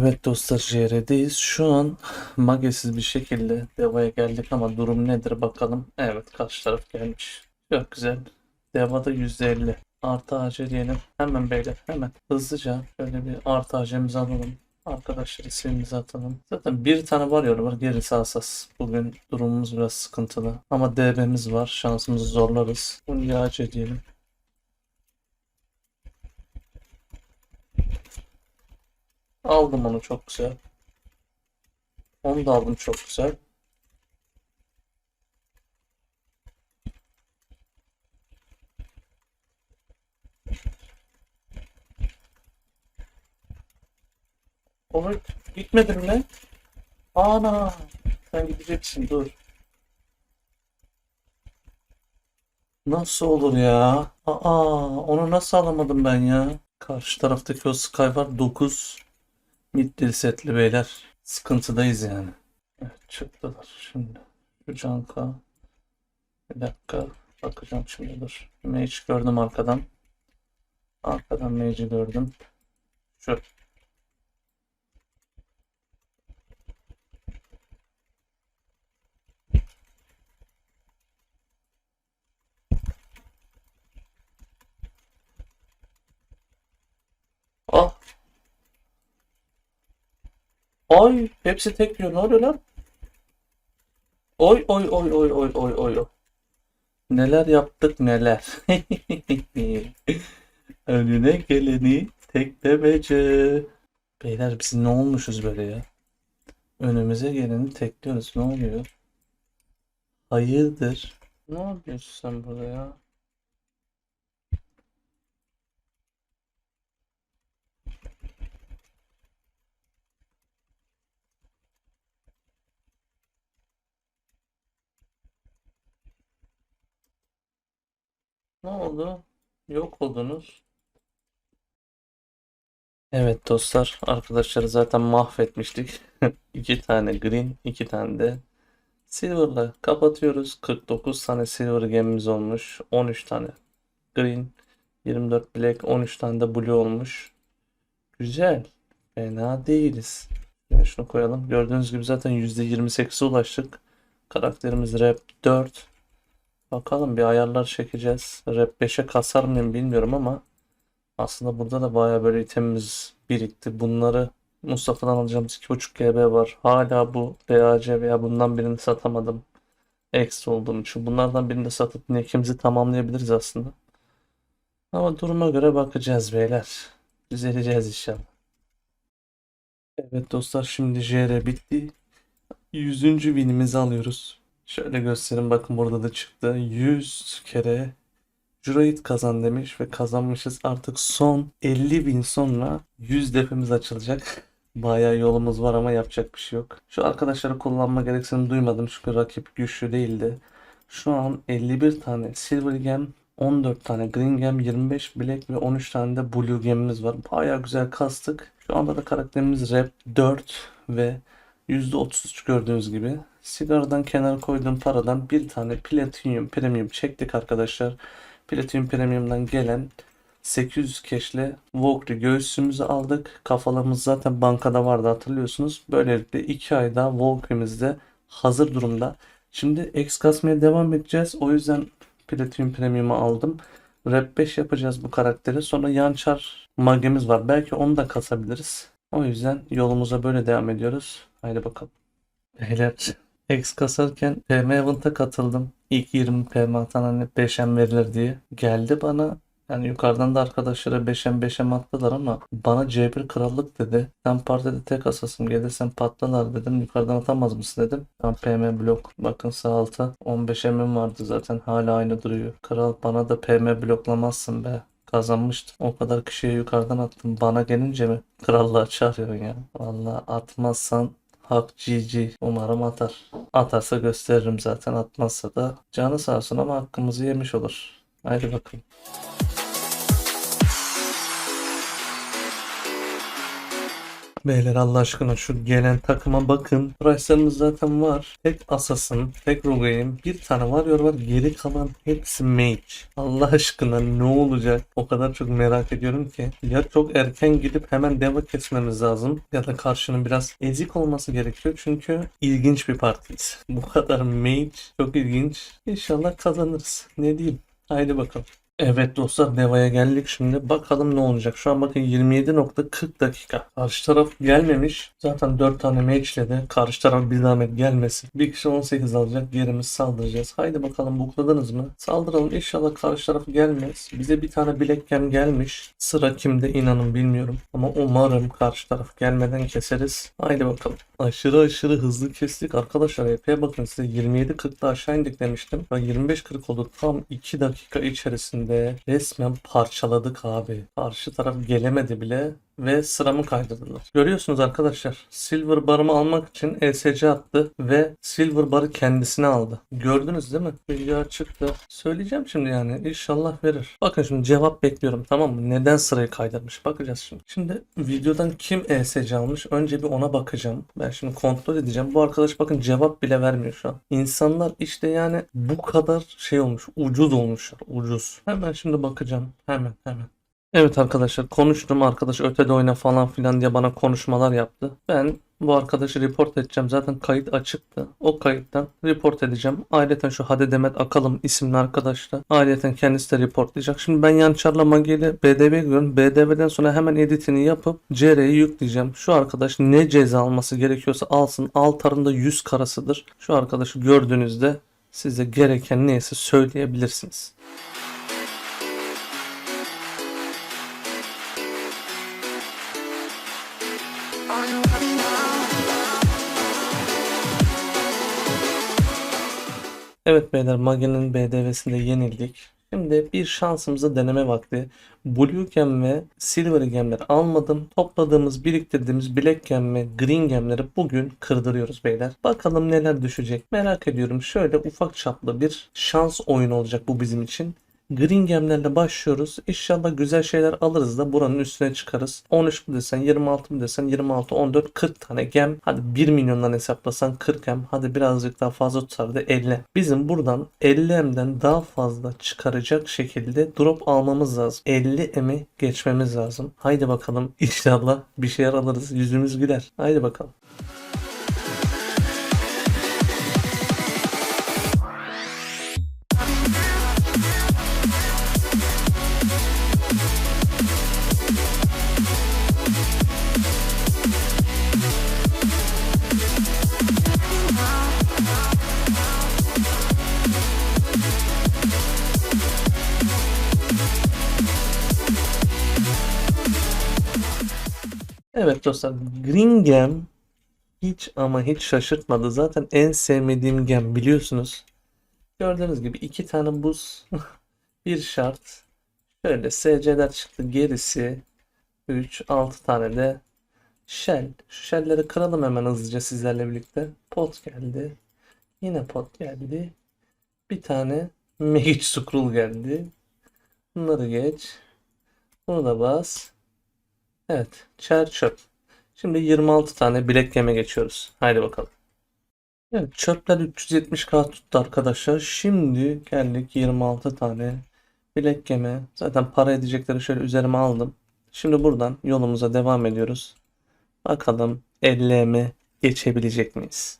Evet dostlar JR'deyiz. Şu an magesiz bir şekilde Deva'ya geldik ama durum nedir bakalım. Evet karşı taraf gelmiş. Çok güzel. Deva'da %50. Artı AC diyelim. Hemen beyler hemen hızlıca şöyle bir artı AC'mizi alalım. Arkadaşlar ismimizi atalım. Zaten bir tane var ya var gerisi asas. Bugün durumumuz biraz sıkıntılı. Ama DB'miz var. Şansımızı zorlarız. Bunu AC diyelim. Aldım onu çok güzel. Onu da aldım çok güzel. Onu gitmedin mi? Ana sen gideceksin dur. Nasıl olur ya? Aa onu nasıl alamadım ben ya? Karşı taraftaki o Sky var 9 mid setli beyler. Sıkıntıdayız yani. Evet çıktılar şimdi. Şu canka. Bir dakika. Bakacağım şimdi dur. Mage gördüm arkadan. Arkadan mage'i gördüm. Şu. Ay hepsi tek yiyor. Ne oluyor lan? Oy oy oy oy oy oy oy. Neler yaptık neler. Önüne geleni teklemece. Beyler biz ne olmuşuz böyle ya? Önümüze geleni tekliyoruz. Ne oluyor? Hayırdır? Ne yapıyorsun sen burada ya? Ne oldu? Yok oldunuz. Evet dostlar, arkadaşları zaten mahvetmiştik. İki tane green, iki tane de silver'la kapatıyoruz. 49 tane silver gemimiz olmuş. 13 tane green, 24 black, 13 tane de blue olmuş. Güzel. Fena değiliz. Yani şunu koyalım. Gördüğünüz gibi zaten %28'e ulaştık. Karakterimiz rap 4. Bakalım bir ayarlar çekeceğiz. Rap 5'e kasar mıyım bilmiyorum ama aslında burada da baya böyle itemimiz birikti. Bunları Mustafa'dan alacağımız 2.5 GB var. Hala bu BAC veya bundan birini satamadım. Ekstra olduğum için. Bunlardan birini de satıp nekimizi tamamlayabiliriz aslında. Ama duruma göre bakacağız beyler. Düzeleceğiz inşallah. Evet dostlar şimdi JR bitti. 100. winimizi alıyoruz. Şöyle göstereyim bakın burada da çıktı. 100 kere Jurayit kazan demiş ve kazanmışız. Artık son 50 bin sonra 100 defimiz açılacak. Bayağı yolumuz var ama yapacak bir şey yok. Şu arkadaşları kullanma gereksinimi duymadım çünkü rakip güçlü değildi. Şu an 51 tane Silver Gem, 14 tane Green Gem, 25 Black ve 13 tane de Blue Gem'imiz var. Bayağı güzel kastık. Şu anda da karakterimiz Rap 4 ve %33 gördüğünüz gibi. Sigaradan kenara koyduğum paradan bir tane Platinum Premium çektik arkadaşlar. Platinum Premium'dan gelen 800 keşle Valkyrie göğsümüzü aldık. Kafalarımız zaten bankada vardı hatırlıyorsunuz. Böylelikle 2 ayda Valkyrie'miz de hazır durumda. Şimdi X kasmaya devam edeceğiz. O yüzden Platinum Premium'u aldım. Rap 5 yapacağız bu karakteri. Sonra Yançar magemiz var. Belki onu da kasabiliriz. O yüzden yolumuza böyle devam ediyoruz. Haydi bakalım. Beyler X kasarken PM Event'a katıldım. İlk 20 PM atan hani 5M verilir diye. Geldi bana yani yukarıdan da arkadaşlara 5M 5M attılar ama bana C1 krallık dedi. Sen partide tek asasım gelirsen patlalar dedim. Yukarıdan atamaz mısın dedim. Ben PM blok. Bakın sağ alta 15M'im vardı zaten hala aynı duruyor. Kral bana da PM bloklamazsın be. Kazanmıştım. O kadar kişiye yukarıdan attım. Bana gelince mi? Krallığa çağırıyorsun ya. Vallahi atmazsan Hak GG. Umarım atar. Atarsa gösteririm zaten. Atmazsa da canı sağ olsun ama hakkımızı yemiş olur. Haydi bakalım. Beyler Allah aşkına şu gelen takıma bakın. Price'larımız zaten var. Tek Assassin, tek Rogue'yim. Bir tane Warrior var. Geri kalan hepsi Mage. Allah aşkına ne olacak? O kadar çok merak ediyorum ki. Ya çok erken gidip hemen deva kesmemiz lazım. Ya da karşının biraz ezik olması gerekiyor. Çünkü ilginç bir partiyiz. Bu kadar Mage çok ilginç. İnşallah kazanırız. Ne diyeyim? Haydi bakalım. Evet dostlar Deva'ya geldik şimdi. Bakalım ne olacak. Şu an bakın 27.40 dakika. Karşı taraf gelmemiş. Zaten 4 tane matchledi. Karşı taraf bir zahmet gelmesin. Bir kişi 18 alacak. Diğerimiz saldıracağız. Haydi bakalım bukladınız mı? Saldıralım. İnşallah karşı taraf gelmez. Bize bir tane Black Gem gelmiş. Sıra kimde inanın bilmiyorum. Ama umarım karşı taraf gelmeden keseriz. Haydi bakalım. Aşırı aşırı hızlı kestik. Arkadaşlar epey bakın size 27.40'da aşağı indik demiştim. Ve 25.40 oldu. Tam 2 dakika içerisinde resmen parçaladık abi. Karşı taraf gelemedi bile ve sıramı kaydırdılar. Görüyorsunuz arkadaşlar. Silver barımı almak için ESC attı ve Silver barı kendisine aldı. Gördünüz değil mi? Video çıktı. Söyleyeceğim şimdi yani. İnşallah verir. Bakın şimdi cevap bekliyorum tamam mı? Neden sırayı kaydırmış? Bakacağız şimdi. Şimdi videodan kim ESC almış? Önce bir ona bakacağım. Ben şimdi kontrol edeceğim. Bu arkadaş bakın cevap bile vermiyor şu an. İnsanlar işte yani bu kadar şey olmuş. Ucuz olmuşlar. Ucuz. Hemen şimdi bakacağım. Hemen hemen. Evet arkadaşlar konuştum. Arkadaş ötede oyna falan filan diye bana konuşmalar yaptı. Ben bu arkadaşı report edeceğim. Zaten kayıt açıktı. O kayıttan report edeceğim. Ayrıca şu Hade Demet Akalım isimli arkadaş da ayrıca kendisi de reportlayacak. Şimdi ben Yançar'la Magi ile BDV giriyorum. BDV'den sonra hemen editini yapıp CR'yi yükleyeceğim. Şu arkadaş ne ceza alması gerekiyorsa alsın. Altarında 100 karasıdır. Şu arkadaşı gördüğünüzde size gereken neyse söyleyebilirsiniz. Evet beyler Magi'nin BDV'sinde yenildik. Şimdi bir şansımızı deneme vakti. Blue Gem ve Silver Gem'leri almadım. Topladığımız, biriktirdiğimiz Black Gem ve Green Gem'leri bugün kırdırıyoruz beyler. Bakalım neler düşecek merak ediyorum. Şöyle ufak çaplı bir şans oyunu olacak bu bizim için. Green gemlerle başlıyoruz. İnşallah güzel şeyler alırız da buranın üstüne çıkarız. 13 mu desen 26 mı desen 26 14 40 tane gem. Hadi 1 milyondan hesaplasan 40 gem. Hadi birazcık daha fazla tutardı 50. Bizim buradan 50 emden daha fazla çıkaracak şekilde drop almamız lazım. 50 emi geçmemiz lazım. Haydi bakalım İnşallah bir şeyler alırız. Yüzümüz güler. Haydi bakalım. Dostlar Green Gem hiç ama hiç şaşırtmadı. Zaten en sevmediğim gem biliyorsunuz. Gördüğünüz gibi iki tane buz bir şart. Şöyle SC'ler çıktı. Gerisi 3 6 tane de shell. Şu shellleri kıralım hemen hızlıca sizlerle birlikte. Pot geldi. Yine pot geldi. Bir tane Mage Scroll geldi. Bunları geç. Bunu da bas. Evet. Çer. Şimdi 26 tane bilek yeme geçiyoruz. Haydi bakalım. Evet, çöpler 370k tuttu arkadaşlar. Şimdi geldik 26 tane bilek yeme. Zaten para edecekleri şöyle üzerime aldım. Şimdi buradan yolumuza devam ediyoruz. Bakalım 50'me geçebilecek miyiz?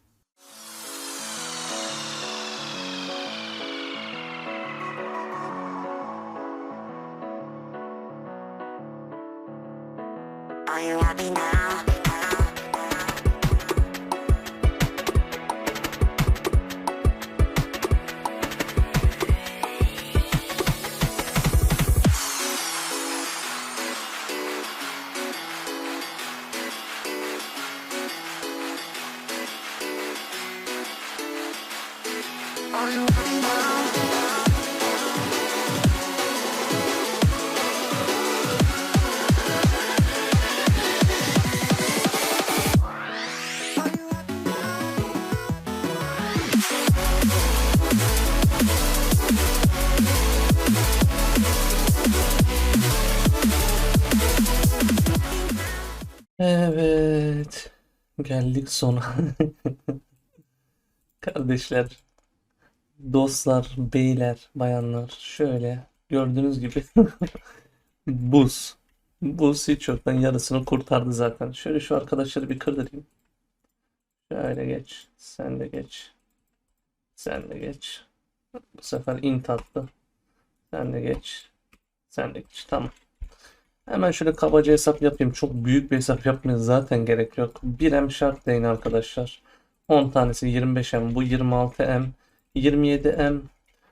Evet. Geldik sona. Kardeşler dostlar, beyler, bayanlar şöyle gördüğünüz gibi buz. Buz hiç yoktan yarısını kurtardı zaten. Şöyle şu arkadaşları bir kırdırayım. Şöyle geç. Sen de geç. Sen de geç. Bu sefer int attı. Sen de geç. Sen de geç. Tamam. Hemen şöyle kabaca hesap yapayım. Çok büyük bir hesap yapmaya zaten gerek yok. 1M şart deyin arkadaşlar. 10 tanesi 25M. Bu 26M. 27M.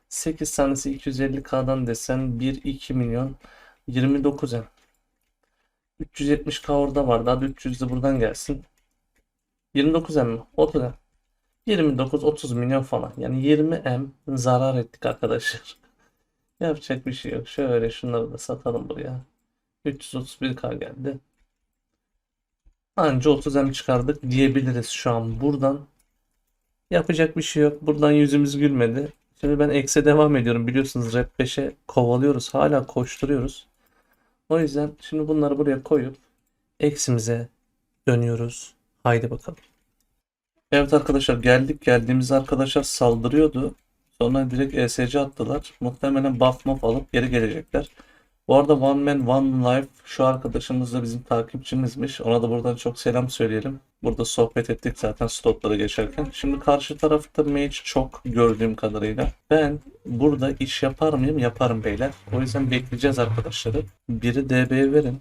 8 tanesi 250K'dan desen 1-2 milyon. 29M. 370K orada vardı. Hadi 300 de buradan gelsin. 29M mi? 30M. 29-30 milyon falan. Yani 20M zarar ettik arkadaşlar. Yapacak bir şey yok. Şöyle şunları da satalım buraya. 331K geldi. Anca 30M çıkardık diyebiliriz şu an buradan. Yapacak bir şey yok. Buradan yüzümüz gülmedi. Şimdi ben ekse devam ediyorum. Biliyorsunuz Rap 5'e kovalıyoruz. Hala koşturuyoruz. O yüzden şimdi bunları buraya koyup eksimize dönüyoruz. Haydi bakalım. Evet arkadaşlar geldik. Geldiğimiz arkadaşlar saldırıyordu. Sonra direkt ESC attılar. Muhtemelen buff alıp geri gelecekler. Bu arada One Man One Life şu arkadaşımız da bizim takipçimizmiş. Ona da buradan çok selam söyleyelim. Burada sohbet ettik zaten stopları geçerken. Şimdi karşı tarafta mage çok gördüğüm kadarıyla. Ben burada iş yapar mıyım? Yaparım beyler. O yüzden bekleyeceğiz arkadaşları. Biri DB'ye verin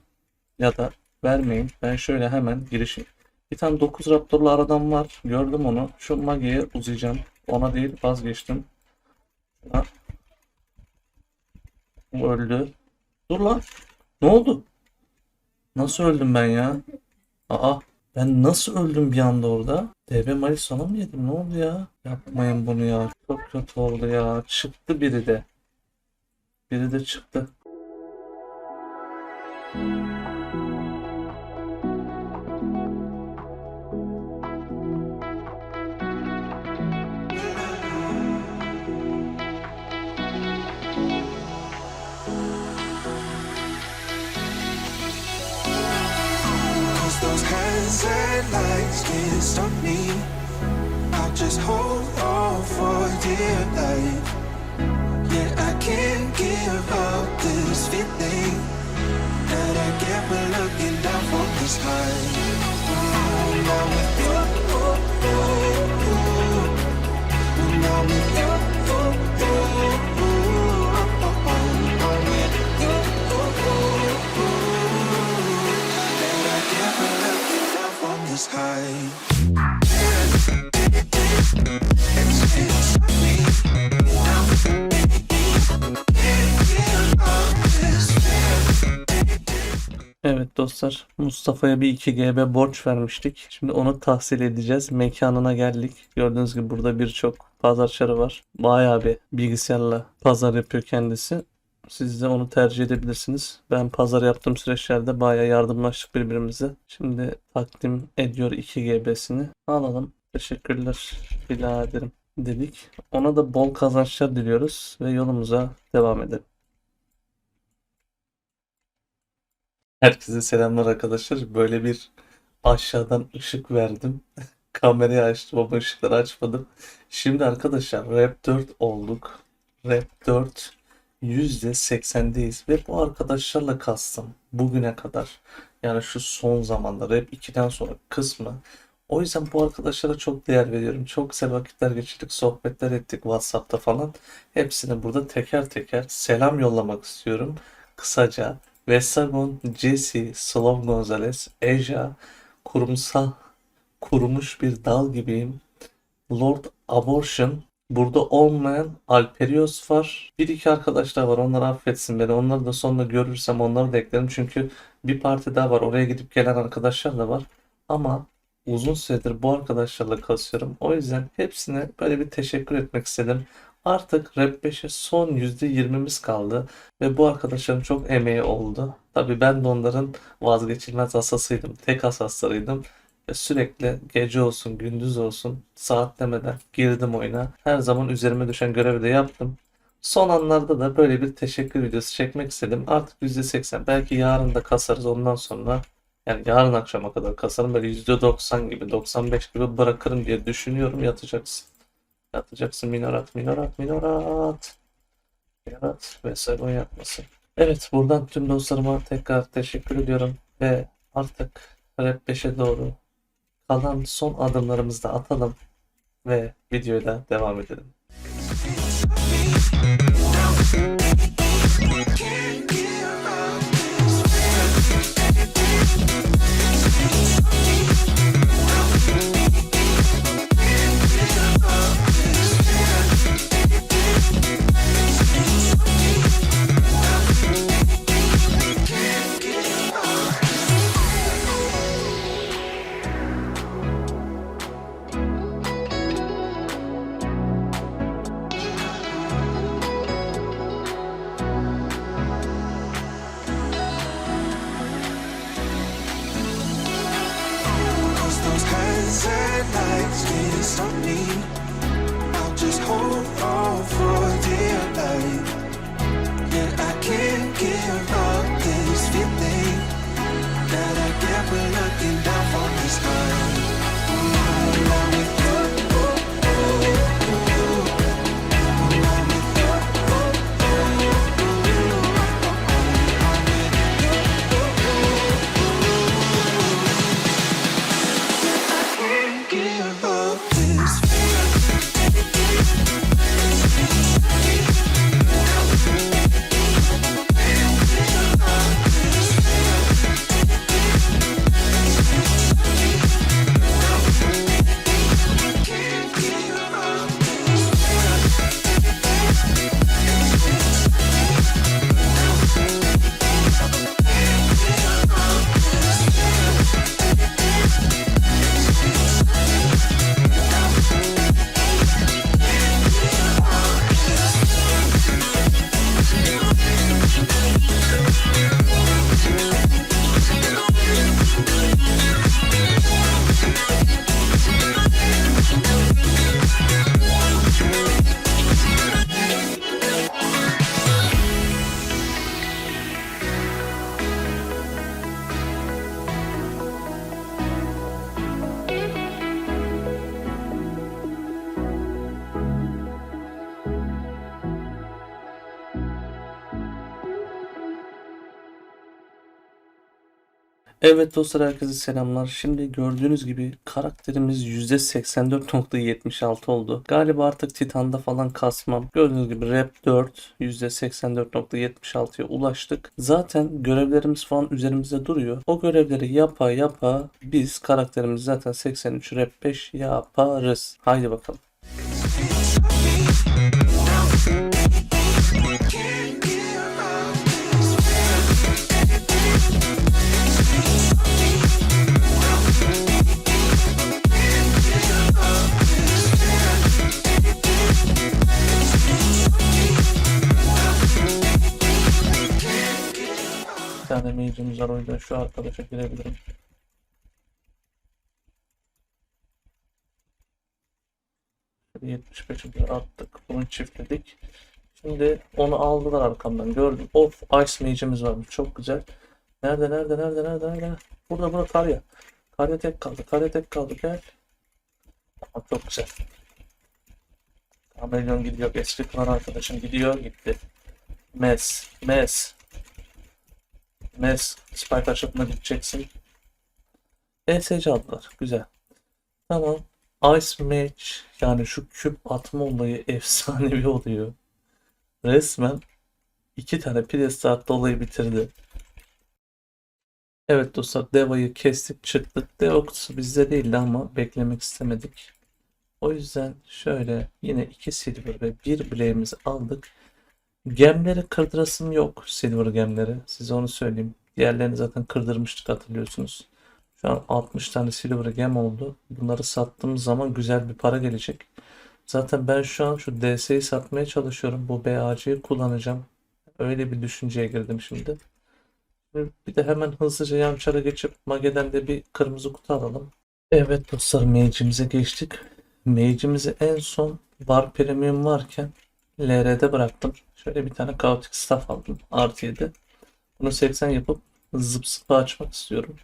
ya da vermeyin. Ben şöyle hemen girişim. Bir tane 9 Raptor'lu aradan var. Gördüm onu. Şu Magi'ye uzayacağım. Ona değil vazgeçtim. Ha. Öldü. Dur lan. Ne oldu? Nasıl öldüm ben ya? Aa ben nasıl öldüm bir anda orada? DB Malis sana mı yedim? Ne oldu ya? Yapmayın bunu ya. Çok kötü oldu ya. Çıktı biri de. Biri de çıktı. Cause lights can't stop me. I just hold on for dear life. Yeah, I can't give up this feeling that I get when looking down from the sky. When I'm with you, ooh, ooh, me. Evet dostlar, Mustafa'ya bir 2 GB borç vermiştik. Şimdi onu tahsil edeceğiz. Mekanına geldik. Gördüğünüz gibi burada birçok pazarçıları var. Bayağı bir bilgisayarla pazar yapıyor kendisi. Siz de onu tercih edebilirsiniz. Ben pazar yaptığım süreçlerde bayağı yardımlaştık birbirimize. Şimdi takdim ediyor 2 GB'sini. Alalım. Teşekkürler biraderim dedik. Ona da bol kazançlar diliyoruz ve yolumuza devam edelim. Herkese selamlar arkadaşlar. Böyle bir aşağıdan ışık verdim. Kamerayı açtım ama ışıkları açmadım. Şimdi arkadaşlar Rap 4 olduk. Rap 4 %80'deyiz ve bu arkadaşlarla kastım bugüne kadar yani şu son zamanda Rap 2'den sonra kısmı o yüzden bu arkadaşlara çok değer veriyorum. Çok güzel vakitler geçirdik, sohbetler ettik WhatsApp'ta falan. Hepsine burada teker teker selam yollamak istiyorum. Kısaca Vesagon, Jesse, Slav Gonzalez, Eja, kurumsal, kurumuş bir dal gibiyim. Lord Abortion, burada olmayan Alperios var. Bir iki arkadaş daha var. Onlar affetsin beni. Onları da sonra görürsem onları da eklerim. Çünkü bir parti daha var. Oraya gidip gelen arkadaşlar da var. Ama uzun süredir bu arkadaşlarla kasıyorum. O yüzden hepsine böyle bir teşekkür etmek istedim. Artık Rap 5'e son %20'miz kaldı ve bu arkadaşların çok emeği oldu. Tabii ben de onların vazgeçilmez hasasıydım. Tek hasaslarıydım. Sürekli gece olsun, gündüz olsun, saat demeden girdim oyuna. Her zaman üzerime düşen görevi de yaptım. Son anlarda da böyle bir teşekkür videosu çekmek istedim. Artık %80 belki yarın da kasarız ondan sonra Yani yarın akşama kadar kasarım böyle %90 gibi 95 gibi bırakırım diye düşünüyorum yatacaksın. Yatacaksın minorat minorat minorat. Minorat ve Sebo yapmasın. Evet buradan tüm dostlarıma tekrar teşekkür ediyorum ve artık Rap 5'e doğru kalan son adımlarımızı da atalım ve videoyla devam edelim. Evet dostlar herkese selamlar. Şimdi gördüğünüz gibi karakterimiz %84.76 oldu. Galiba artık Titan'da falan kasmam. Gördüğünüz gibi Rap 4 %84.76'ya ulaştık. Zaten görevlerimiz falan üzerimizde duruyor. O görevleri yapa yapa biz karakterimizi zaten 83 Rap 5 yaparız. Haydi bakalım. Mage'imiz var o yüzden şu arkadaşa girebilirim. Şöyle 75'i bir attık. Bunu çiftledik. Şimdi onu aldılar arkamdan. Gördüm. Of Ice Mage'imiz varmış. Çok güzel. Nerede nerede nerede nerede nerede? Burada burada Karya. Karya tek kaldı. Karya tek kaldı. Gel. Tamam, çok güzel. Kameleon gidiyor. Eski klan arkadaşım gidiyor. Gitti. Mes. Mes. Mes. Spike mı gideceksin? ESC aldılar. Güzel. Tamam. Ice Match yani şu küp atma olayı efsanevi oluyor. Resmen iki tane Pidestart olayı bitirdi. Evet dostlar Deva'yı kestik çıktık. Deox bizde değildi ama beklemek istemedik. O yüzden şöyle yine iki silver ve bir bileğimizi aldık. Gemleri kırdırasım yok silver gemleri. Size onu söyleyeyim. Diğerlerini zaten kırdırmıştık hatırlıyorsunuz. Şu an 60 tane silver gem oldu. Bunları sattığımız zaman güzel bir para gelecek. Zaten ben şu an şu DS'yi satmaya çalışıyorum. Bu BAC'yi kullanacağım. Öyle bir düşünceye girdim şimdi. Bir de hemen hızlıca yançara geçip Mage'den de bir kırmızı kutu alalım. Evet dostlar Mage'imize geçtik. Mage'imizi en son Var Premium varken LR'de bıraktım. Şöyle bir tane Chaotic Staff aldım. Artı 7. Bunu 80 yapıp zıp zıp açmak istiyorum.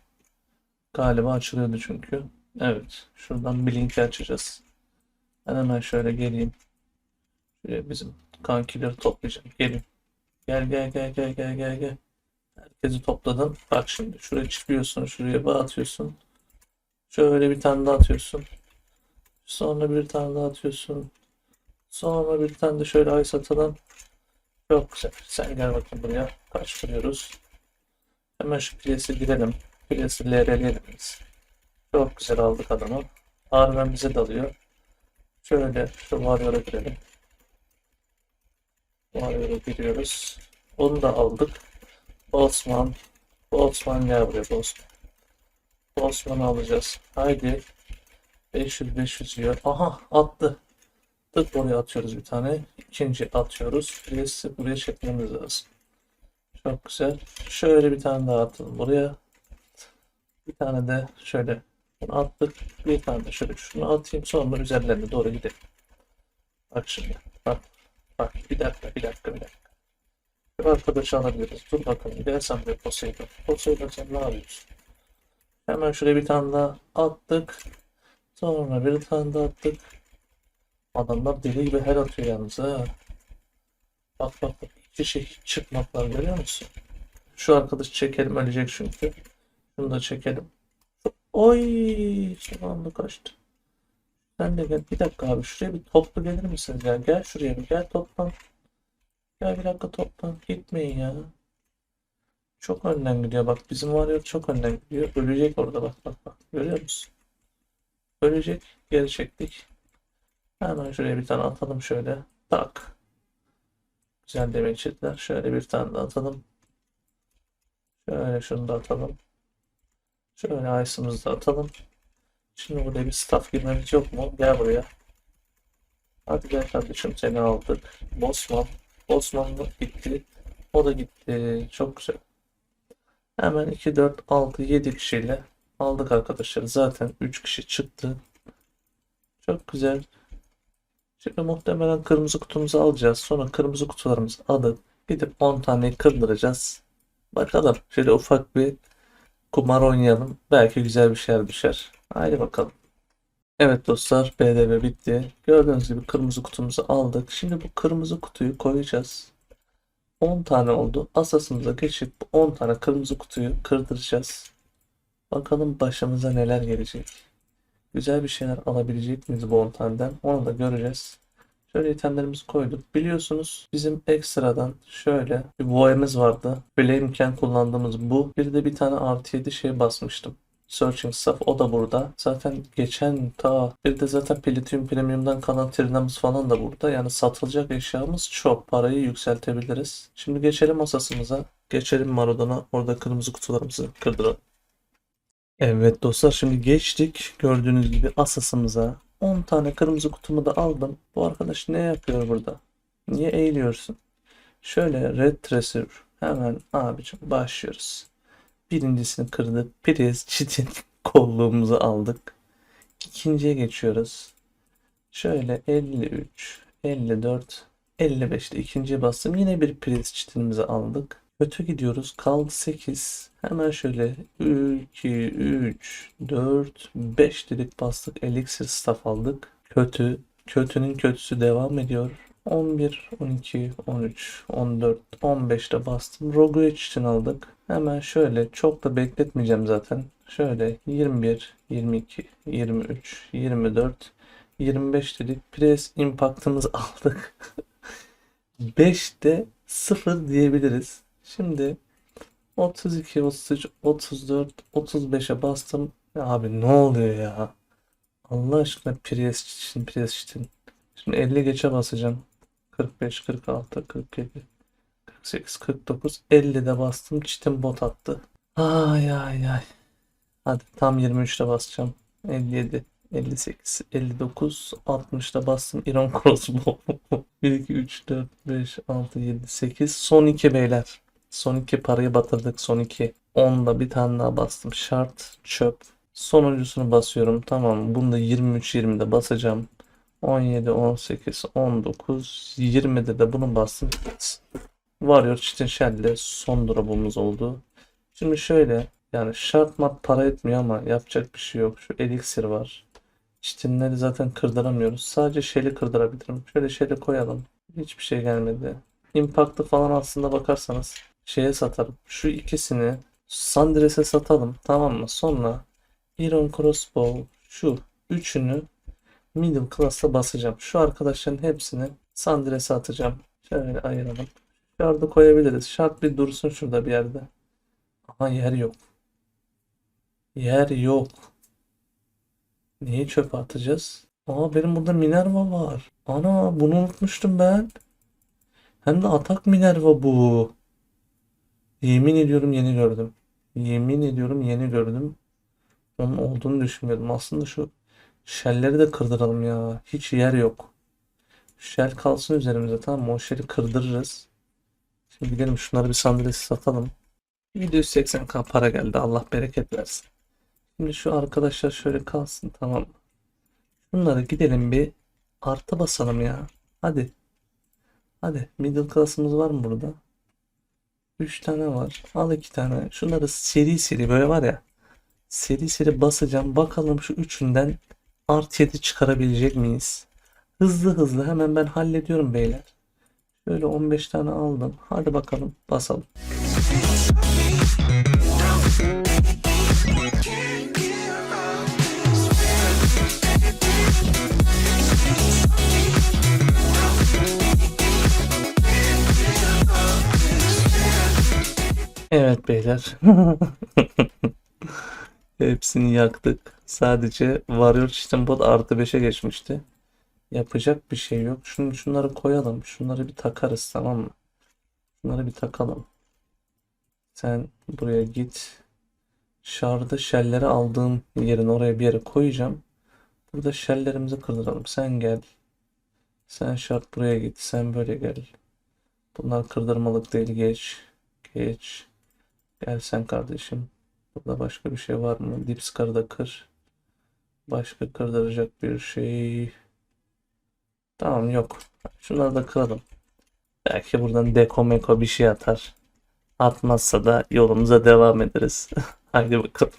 Galiba açılıyordu çünkü. Evet. Şuradan bir linki açacağız. Ben hemen şöyle geleyim. Şuraya bizim kankileri toplayacağım. Gelin. Gel gel gel gel gel gel gel. Herkesi topladım. Bak şimdi şuraya çıkıyorsun. Şuraya bağ atıyorsun. Şöyle bir tane daha atıyorsun. Sonra bir tane daha atıyorsun. Sonra bir tane de şöyle ay satalım. Çok güzel. Sen gel bakayım buraya. Kaç kuruyoruz? Hemen şu piyesi girelim. Piyesi LR'leyelim biz. Çok güzel aldık adamı. Harbiden bize dalıyor. Şöyle şu Warrior'a girelim. Warrior'a giriyoruz. Onu da aldık. Osman. Osman gel buraya Osman. Osman'ı alacağız. Haydi. 500 500 yiyor. Aha attı. Tık oraya atıyoruz bir tane. İkinci atıyoruz. Birisi buraya çekmemiz lazım. Çok güzel. Şöyle bir tane daha atalım buraya. Bir tane de şöyle bunu attık. Bir tane de şöyle şunu atayım. Sonra üzerlerine doğru gidelim. Bak şimdi. Bak. Bak. Bir dakika. Bir dakika. Bir dakika. Bir arkadaşı alabiliriz. Dur bakalım. Gel sen de Poseidon. Poseidon sen ne yapıyorsun? Hemen şuraya bir tane daha attık. Sonra bir tane daha attık. Adamlar deli gibi her atıyor yalnız ha. Bak bak bak. İki şey çıkmaklar görüyor musun? Şu arkadaşı çekelim ölecek çünkü. Şunu da çekelim. Oy! Son anda kaçtı. Sen de gel. Bir dakika abi şuraya bir toplu gelir misiniz ya? Gel şuraya bir gel toplan. Gel bir dakika toplan. Gitmeyin ya. Çok önden gidiyor bak. Bizim var ya çok önden gidiyor. Ölecek orada bak bak bak. Görüyor musun? Ölecek. Geri çektik. Hemen şuraya bir tane atalım şöyle. Tak. Güzel demek çitler. Şöyle bir tane atalım. Şöyle şunu da atalım. Şöyle ice'ımızı da atalım. Şimdi burada bir staff girmemiz yok mu? Gel buraya. Hadi gel kardeşim seni aldık. Bosman. Bosman gitti. O da gitti. Çok güzel. Hemen 2, 4, 6, 7 kişiyle aldık arkadaşlar. Zaten 3 kişi çıktı. Çok güzel. Şimdi muhtemelen kırmızı kutumuzu alacağız. Sonra kırmızı kutularımızı alıp gidip 10 tane kırdıracağız. Bakalım. Şöyle ufak bir kumar oynayalım. Belki güzel bir şeyler düşer. Haydi bakalım. Evet dostlar BDV bitti. Gördüğünüz gibi kırmızı kutumuzu aldık. Şimdi bu kırmızı kutuyu koyacağız. 10 tane oldu. Asasımıza geçip bu 10 tane kırmızı kutuyu kırdıracağız. Bakalım başımıza neler gelecek. Güzel bir şeyler alabilecek miyiz bu 10 taneden? Onu da göreceğiz. Şöyle itemlerimizi koyduk. Biliyorsunuz bizim ekstradan şöyle bir voyemiz vardı. Flameken kullandığımız bu. Bir de bir tane artı 7 şey basmıştım. Searching Stuff o da burada. Zaten geçen ta bir de zaten Platinum Premium'dan kalan trinamız falan da burada. Yani satılacak eşyamız çok. Parayı yükseltebiliriz. Şimdi geçelim masasımıza. Geçelim Marodon'a. Orada kırmızı kutularımızı kırdıralım. Evet dostlar şimdi geçtik. Gördüğünüz gibi asasımıza 10 tane kırmızı kutumu da aldım. Bu arkadaş ne yapıyor burada? Niye eğiliyorsun? Şöyle Red Tracer hemen abicim başlıyoruz. Birincisini kırdık. Prius çitin kolluğumuzu aldık. İkinciye geçiyoruz. Şöyle 53, 54, 55'te ikinciye bastım. Yine bir priz çitinimizi aldık. Kötü gidiyoruz. Kaldı 8. Hemen şöyle 2, 3, 4, 5 dedik bastık. Elixir staff aldık. Kötü. Kötünün kötüsü devam ediyor. 11, 12, 13, 14, 15'te bastım. Rogue'yu için aldık. Hemen şöyle çok da bekletmeyeceğim zaten. Şöyle 21, 22, 23, 24, 25 dedik. Press impact'ımızı aldık. 5'te 0 diyebiliriz. Şimdi 32, 33, 34, 35'e bastım. Ya abi ne oluyor ya? Allah aşkına Prius için, Prius için. Şimdi 50 geçe basacağım. 45, 46, 47, 48, 49, 50'de bastım. Çitim bot attı. Ay ay ay. Hadi tam 23'te basacağım. 57, 58, 59, 60'da bastım. Iron Crossbow. 1, 2, 3, 4, 5, 6, 7, 8. Son 2 beyler. Son 2 parayı batırdık. Son 2. 10'da bir tane daha bastım. Şart, çöp. Sonuncusunu basıyorum. Tamam. Bunu da 23, 20'de basacağım. 17, 18, 19, 20'de de bunu bastım. Warrior Chitin Shell'le son drop'umuz oldu. Şimdi şöyle Yani şart mat para etmiyor ama yapacak bir şey yok. Şu eliksir var. Çitinleri zaten kırdıramıyoruz. Sadece şeli kırdırabilirim. Şöyle şeli koyalım. Hiçbir şey gelmedi. Impact'ı falan aslında bakarsanız şeye satarım. Şu ikisini Sandres'e satalım. Tamam mı? Sonra Iron Crossbow şu üçünü middle class'a basacağım. Şu arkadaşların hepsini Sandres'e atacağım. Şöyle ayıralım. Şartı koyabiliriz. Şart bir dursun şurada bir yerde. Ama yer yok. Yer yok. Neyi çöpe atacağız? Aa benim burada Minerva var. Ana bunu unutmuştum ben. Hem de atak Minerva bu. Yemin ediyorum yeni gördüm. Yemin ediyorum yeni gördüm. Onun olduğunu düşünmüyordum. Aslında şu shell'leri de kırdıralım ya. Hiç yer yok. Shell kalsın üzerimize tamam mı? O shell'i kırdırırız. Şimdi gidelim şunları bir sandalyesi satalım. Video 180k para geldi. Allah bereket versin. Şimdi şu arkadaşlar şöyle kalsın tamam mı? Şunları gidelim bir artı basalım ya. Hadi. Hadi. Middle class'ımız var mı burada? 3 tane var. Al 2 tane. Şunları seri seri böyle var ya. Seri seri basacağım. Bakalım şu üçünden artı 7 çıkarabilecek miyiz? Hızlı hızlı hemen ben hallediyorum beyler. Şöyle 15 tane aldım. Hadi bakalım basalım. Evet beyler. Hepsini yaktık. Sadece Warrior System Bot artı 5'e geçmişti. Yapacak bir şey yok. Şunu, şunları koyalım. Şunları bir takarız tamam mı? Şunları bir takalım. Sen buraya git. Şarda shellleri aldığım yerin oraya bir yere koyacağım. Burada shelllerimizi kırdıralım. Sen gel. Sen şart buraya git. Sen böyle gel. Bunlar kırdırmalık değil. Geç. Geç. Gel sen kardeşim. Burada başka bir şey var mı? Dipscar'ı da kır. Başka kırdıracak bir şey. Tamam yok. Şunları da kıralım. Belki buradan deko meko bir şey atar. Atmazsa da yolumuza devam ederiz. Haydi bakalım.